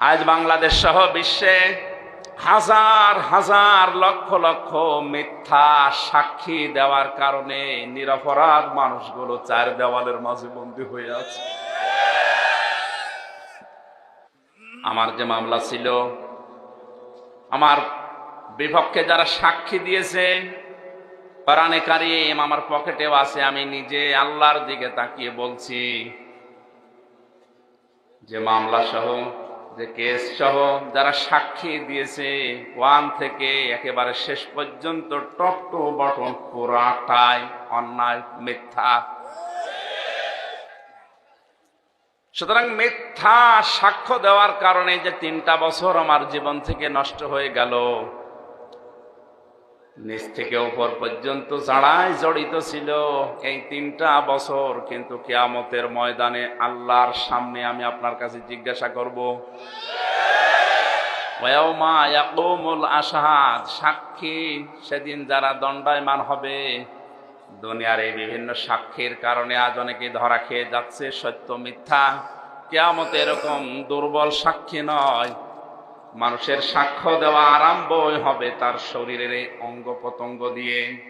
আজ বাংলাদেশ সহ বিশ্বে হাজার হাজার লক্ষ লক্ষ মিথ্যা সাক্ষী দেওয়ার কারণে নিরপরাধ মানুষগুলো চার দেওয়ালের মাঝে বন্দী হয়ে আছে। আমার যে মামলা ছিল, আমার বিপক্ষে যারা সাক্ষী দিয়েছে, কোরআনে কারিম আমার পকেটেও আছে, আমি নিজে আল্লাহর দিকে তাকিয়ে বলছি যে মামলা সহ যে কেস সহ যারা সাক্ষী দিয়েছে, ওয়ান থেকে একেবারে শেষ পর্যন্ত টপ টু বটন পুরাটাই অন্যায়, মিথ্যা। সুতরাং মিথ্যা সাক্ষ্য দেওয়ার কারণে যে তিনটা বছর আমার জীবন থেকে নষ্ট হয়ে গেল নিচ থেকে উপর পর্যন্ত যারাই জড়িত ছিল, এই তিনটা বছর কিন্তু কেয়ামতের ময়দানে আল্লাহর সামনে আমি আপনার কাছে জিজ্ঞাসা করব। সাক্ষী সেদিন যারা দণ্ডায়মান হবে, দুনিয়ার এই বিভিন্ন সাক্ষীর কারণে আজ অনেকে ধরা খেয়ে যাচ্ছে সত্য মিথ্যা। কেয়ামত এরকম দুর্বল সাক্ষী নয় মানুষের সাক্ষ্য দেওয়া আরম্ভ হবে তার শরীরের অঙ্গ প্রত্যঙ্গ দিয়ে।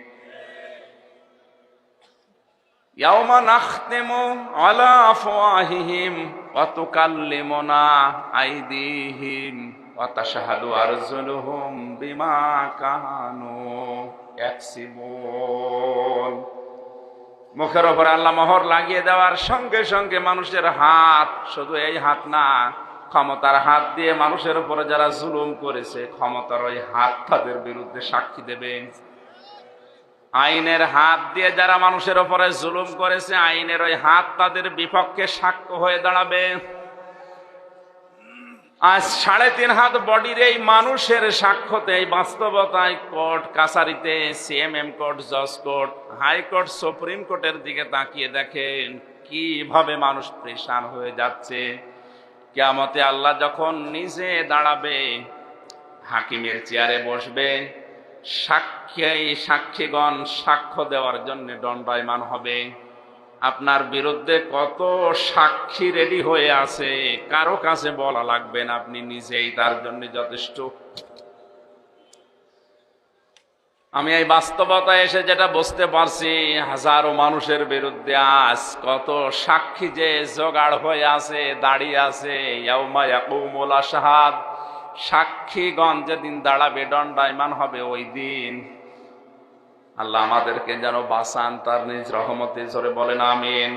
মুখের ওপর আল্লাহ মোহর লাগিয়ে দেওয়ার সঙ্গে সঙ্গে মানুষের হাত, শুধু এই হাত না ক্ষমতার হাত দিয়ে মানুষের উপরে যারা জুলুম করেছে, ক্ষমতার ওই হাত তাদের বিরুদ্ধে সাক্ষী দেবে। আইনের হাত দিয়ে যারা মানুষের উপরে জুলুম করেছে, আইনের ওই হাত তাদের বিপক্ষে সাক্ষ্য হয়ে দাঁড়াবে। আজ সাড়ে তিন হাত বডির এই মানুষের সাক্ষ্যতে, এই বাস্তবতায় কোর্ট কাছারিতে, সিএমএম কোর্ট, জজ কোর্ট হাইকোর্ট সুপ্রিম কোর্টের দিকে তাকিয়ে দেখেন কীভাবে মানুষ প্রেশান হয়ে যাচ্ছে। কেয়ামতে আল্লাহ যখন নিজে দাঁড়াবে, হাকিমের চেয়ারে বসবে, সাক্ষী সাক্ষীগণ সাক্ষ্য দেওয়ার জন্য দণ্ডায়মান হবে। আপনার বিরুদ্ধে কত সাক্ষী রেডি হয়ে আছে, কারও কাছে বলা লাগবে না, আপনি নিজেই তার জন্য যথেষ্ট। আমি এই বাস্তবতায় এসে যেটা বুঝতে পারছি, হাজারো মানুষের বিরুদ্ধে আজ কত সাক্ষী যে জোগাড় হয়ে আছে, দাঁড়িয়ে আছে আশহাদ। সাক্ষীগণ যেদিন দাঁড়াবে দণ্ডায়মান হবে ওই দিন। আল্লাহ আমাদেরকে যেন বাঁচান, তার নিজ রহমতে জোরে বলেন, আমিন।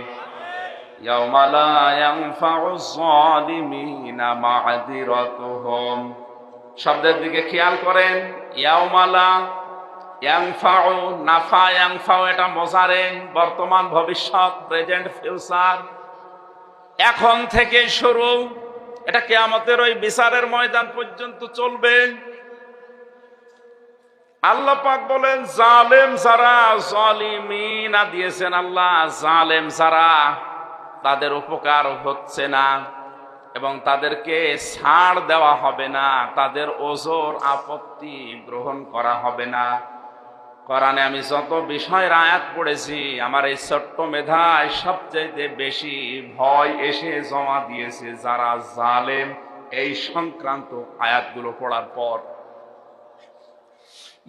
শব্দের দিকে খেয়াল করেন ইয়াউমালা ইয়াংফাউ নাফা ইয়াংফাউ এটা মজারে বর্তমান ভবিষ্যৎ প্রেজেন্ট ফিউচার এখন থেকে শুরু, এটা কেয়ামতের ওই বিচারের ময়দান পর্যন্ত চলবে। আল্লাহ পাক বলেন, জালেম যারা জালিমিনা, দিয়েছেন আল্লাহ, জালেম যারা তাদের উপকার হচ্ছে না এবং তাদেরকে ছাড় দেওয়া হবে না, তাদের ওজোর আপত্তি গ্রহণ করা হবে না। কোরআনে আমি যত বিষয়ের আয়াত পড়েছি, আমার এই ছোট্ট মেধায় সবচাইতে বেশি ভয় এসে জমা দিয়েছে যারা জালেম এই সংক্রান্ত আয়াতগুলো পড়ার পর।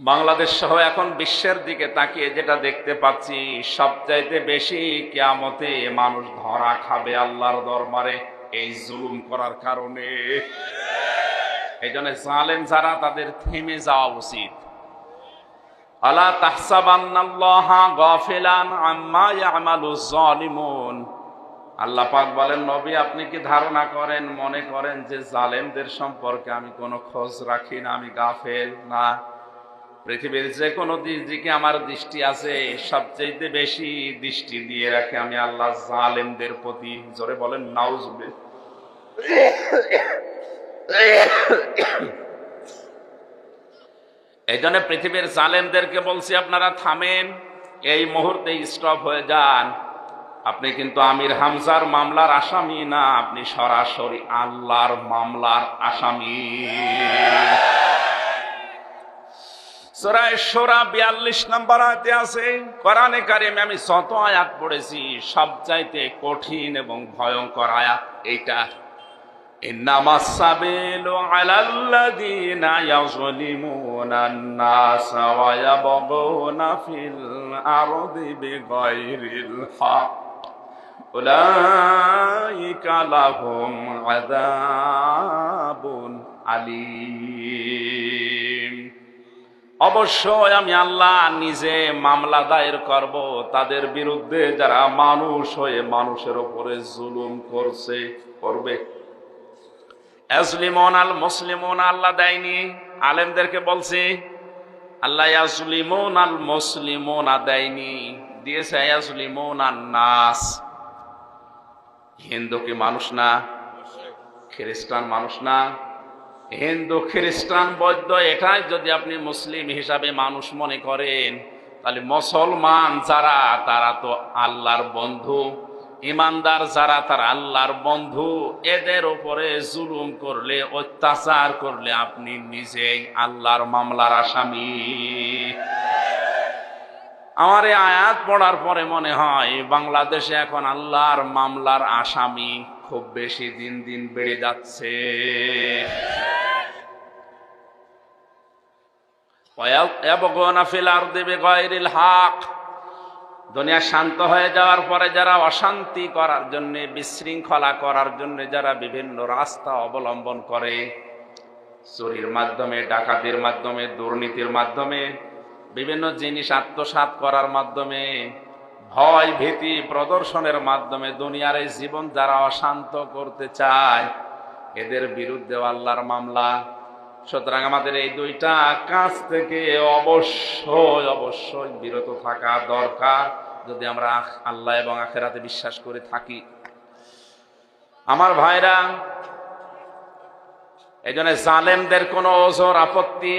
বাংলাদেশ সহ এখন বিশ্বের দিকে তাকিয়ে যেটা দেখতে পাচ্ছি, সবচাইতে বেশি কেয়ামতে মানুষ ধরা খাবে আল্লাহর দরবারে এই জুলুম করার কারণে। এই জন্য জালেম যারা, তাদের থেমে যাওয়া উচিত। আলা তাহসাবান্নাল্লাহা গাফিলান আম্মা ইয়ামালু যালিমুন। আল্লাহ পাক বলেন, নবী, আপনি কি ধারণা করেন, মনে করেন যে জালেমদের সম্পর্কে আমি কোনো খোঁজ রাখি না, আমি গাফেল না? পৃথিবীর যে কোনো দিকে আমার দৃষ্টি আছে সবচেয়ে বেশি দৃষ্টি দিয়ে রাখে আমি আল্লাহ জালেমদের প্রতি। জোরে বলেন নাউজুবে এই জন্য পৃথিবীর জালেমদেরকে বলছি, আপনারা থামেন, এই মুহূর্তে স্টপ হয়ে যান। আপনি কিন্তু আমির হামজার মামলার আসামি না, আপনি সরাসরি আল্লাহর মামলার আসামি। সোরায় সোরা বিয়াল্লিশ নম্বর আয়াতে আছে, কোরআনে কারিমে আমি শত আয়াত পড়েছি, সবচাইতে কঠিন এবং ভয়ঙ্কর আয়াত এইটা। إنما السبيل على الذين يظلمون الناس ويبغون في الأرض بغير الحق أولئك لهم عذاب أليم অবশ্যই আমি আল্লাহ নিজে মামলা দায়ের করব তাদের বিরুদ্ধে যারা মানুষ হয়ে মানুষের উপরে জুলুম করছে করবে আসলিমন আল মুসলিমন আল্লাহ দেয়নি। আলেমদেরকে বলছে, আল্লাহ ইয়াসলিমন আল মুসলিমন দেয়নি। দিয়েছে ইয়াসলিমন আর নাস। হিন্দু কি মানুষ না? খ্রিস্টান মানুষ না? হিন্দু, খ্রিস্টান, বৌদ্ধ, এটাই যদি আপনি মুসলিম হিসাবে মানুষ মনে করেন, তাহলে মুসলমান যারা, তারা তো আল্লাহর বন্ধু। ইমানদার যারা, তার আল্লাহর বন্ধু, এদের ওপরে জুলুম করলে, অত্যাচার করলে আপনি নিজেই আল্লাহর মামলার আসামি। আমার এই আয়াত পড়ার পরে মনে হয়, বাংলাদেশে এখন আল্লাহর মামলার আসামি খুব বেশি দিন দিন বেড়ে যাচ্ছে। এবং আর দেবে গয়ের হাক। দুনিয়া শান্ত হয়ে যাওয়ার পরে যারা অশান্তি করার জন্য, বিশৃঙ্খলা করার জন্য যারা বিভিন্ন রাস্তা অবলম্বন করে, চুরির মাধ্যমে, ডাকাতির মাধ্যমে, দুর্নীতির মাধ্যমে, বিভিন্ন জিনিস আত্মসাৎ করার মাধ্যমে, ভয় ভীতি প্রদর্শনের মাধ্যমে দুনিয়ার এই জীবন যারা অশান্ত করতে চায়, এদের বিরুদ্ধে আল্লাহর মামলা সুতরাং আমাদের এই দুইটা কাজ থেকে অবশ্যই অবশ্যই বিরত থাকা দরকার। যদি আমরা আল্লাহ এবং আখেরাতে বিশ্বাস করে থাকি। আমার ভাইরা এই জন্য জালেমদের কোনো ওজোর আপত্তি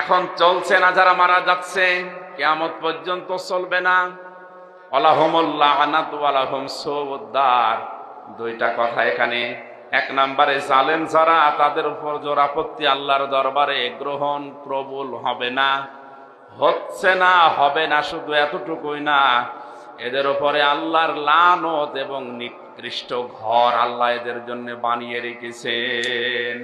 এখন চলছে না, যারা মারা যাচ্ছে, কেয়ামত পর্যন্ত চলবে না। অলাহমুল্লাহ আনাত আলাহম সৌদ্দার দুইটা কথা এখানে এক নম্বরে জালেম যারা, তাদের উপর জোর আপত্তি আল্লাহর দরবারে গ্রহণ প্রবল হবে না, হচ্ছে না, হবে না, শুধু এতটুকুই না, এদের উপরে আল্লাহর লানত এবং নিকৃষ্ট ঘর আল্লাহ এদের জন্য বানিয়ে রেখেছেন।